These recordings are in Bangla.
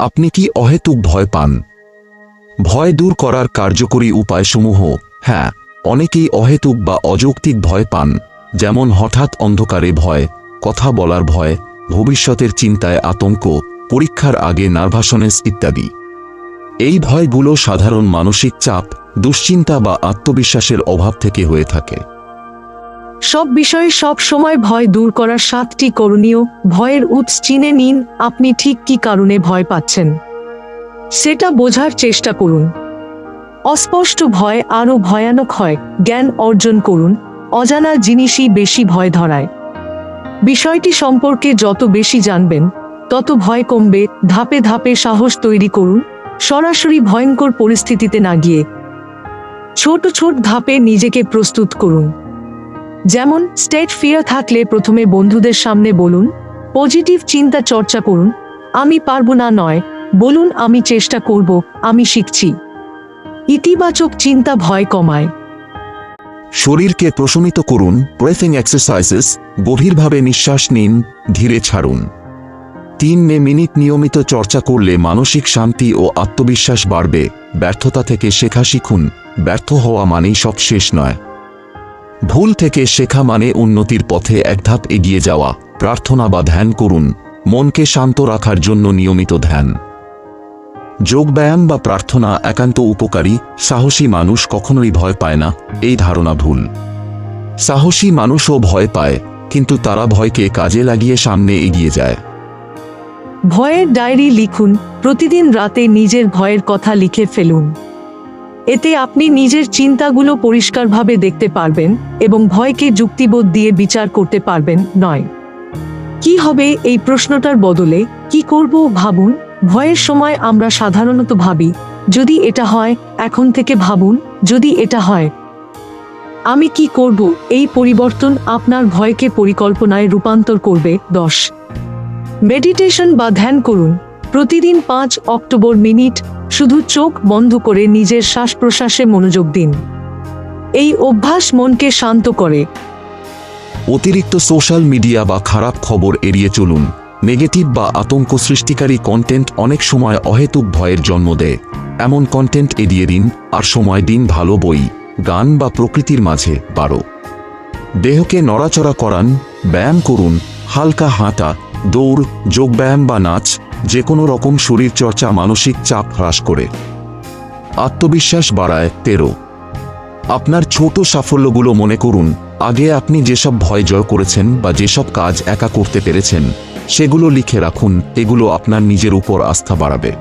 আপনি কি অহেতুক ভয় পান? ভয় দূর করার কার্যকরী উপায়সমূহ? হ্যাঁ অনেকেই অহেতুক বা অযৌক্তিক ভয় পান, যেমন হঠাৎ অন্ধকারে ভয়, কথা বলার ভয়, ভবিষ্যতের চিন্তায় আতঙ্ক, পরীক্ষার আগে নার্ভাসনেস ইত্যাদি। এই ভয়গুলো সাধারণ মানসিক চাপ, দুশ্চিন্তা বা আত্মবিশ্বাসের অভাব থেকে হয়ে থাকে। সব বিষয়ে সব সময় ভয় দূর করার সাতটি করণীয়। ভয়ের উৎস চিনে নিন, আপনি ঠিক কি কারণে ভয় পাচ্ছেন? সেটা বোঝার চেষ্টা করুন। অস্পষ্ট ভয় আরও ভয়ানক হয়, জ্ঞান অর্জন করুন, অজানা জিনিসই বেশি ভয় ধরায়। বিষয়টি সম্পর্কে যত বেশি জানবেন, তত ভয় কমবে, ধাপে ধাপে সাহস তৈরি করুন, সরাসরি ভয়ঙ্কর পরিস্থিতিতে না গিয়ে। ছোট ছোট ধাপে নিজেকে প্রস্তুত করুন। যেমন স্টেট ফিয়ার থাকলে প্রথমে বন্ধুদের সামনে বলুন পজিটিভ চিন্তা চর্চা করুন, আমি পারব না নয়, বলুন, আমি চেষ্টা করব, আমি শিখছি। ইতিবাচক চিন্তা ভয় কমায়। শরীরকে প্রশমিত করুন ব্রেথিং এক্সারসাইজেস গভীরভাবে নিঃশ্বাস নিন, ধীরে ছাড়ুন। তিন মে মিনিট নিয়মিত চর্চা করলে মানসিক শান্তি ও আত্মবিশ্বাস বাড়বে, ব্যর্থতা থেকে শেখা শিখুন, ব্যর্থ হওয়া মানেই সব শেষ নয়। ভুল থেকে শেখা মানে উন্নতির পথে এক ধাপ এগিয়ে যাওয়া। প্রার্থনা বা ধ্যান করুন। মনকে শান্ত রাখার জন্য নিয়মিত ধ্যান। যোগব্যায়াম বা প্রার্থনা একান্ত উপকারী। সাহসী মানুষ কখনোই ভয় পায় না। এই ধারণা ভুল। সাহসী মানুষও ভয় পায়, কিন্তু তারা ভয়কে কাজে লাগিয়ে সামনে এগিয়ে যায়। ভয়ের ডায়েরি লিখুন। প্রতিদিন রাতে নিজের ভয়ের কথা লিখে ফেলুন। এতে আপনি নিজের চিন্তাগুলো পরিষ্কারভাবে দেখতে পারবেন এবং ভয়কে যুক্তিবোধ দিয়ে বিচার করতে পারবেন, নয়। কি হবে এই প্রশ্নটার বদলে? কি করব ভাবুন? ভয়ের সময় আমরা সাধারণত ভাবি, যদি এটা হয়, এখন থেকে ভাবুন, যদি এটা হয়। আমি কি করব? এই পরিবর্তন আপনার ভয়কে পরিকল্পনায় রূপান্তর করবে, দশ। মেডিটেশন বা ধ্যান করুন। প্রতিদিন পাঁচ অক্টোবর মিনিট শুধু চোখ বন্ধ করে নিজের শ্বাস প্রশ্বাসে মনোযোগ দিন। এই অভ্যাস মনকে শান্ত করে। অতিরিক্ত সোশ্যাল মিডিয়া বা খারাপ খবর এড়িয়ে চলুন। নেগেটিভ বা আতঙ্ক সৃষ্টিকারী কন্টেন্ট অনেক সময় অহেতুক ভয়ের জন্ম দেয়। এমন কন্টেন্ট এড়িয়ে দিন, আর সময় দিন ভালো বই, গান বা প্রকৃতির মাঝে, বারো। দেহকে নড়াচড়া করান, ব্যায়াম করুন, হালকা হাঁটা, দৌড়, যোগব্যায়াম বা নাচ যে কোনো রকম শরীরচর্চা মানসিক চাপ হ্রাস করে। আত্মবিশ্বাস বাড়ায় তেরো। আপনার ছোট সাফল্যগুলো মনে করুন। আগে আপনি যেসব ভয় জয় করেছেন বা যেসব কাজ একা করতে পেরেছেন, সেগুলো লিখে রাখুন, এগুলো আপনার নিজের উপর আস্থা বাড়াবে।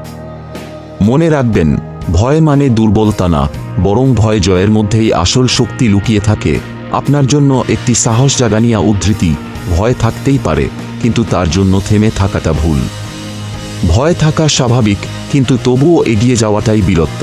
মনে রাখবেন, ভয় মানে দুর্বলতা না, বরং ভয় জয়ের মধ্যেই আসল শক্তি লুকিয়ে থাকে। আপনার জন্য একটি সাহস জাগানিয়া উদ্ধৃতি, ভয় থাকতেই পারে, কিন্তু তার জন্য থেমে থাকাটা ভুল। ভয় থাকা স্বাভাবিক কিন্তু তবুও এগিয়ে যাওয়াটাই বীরত্ব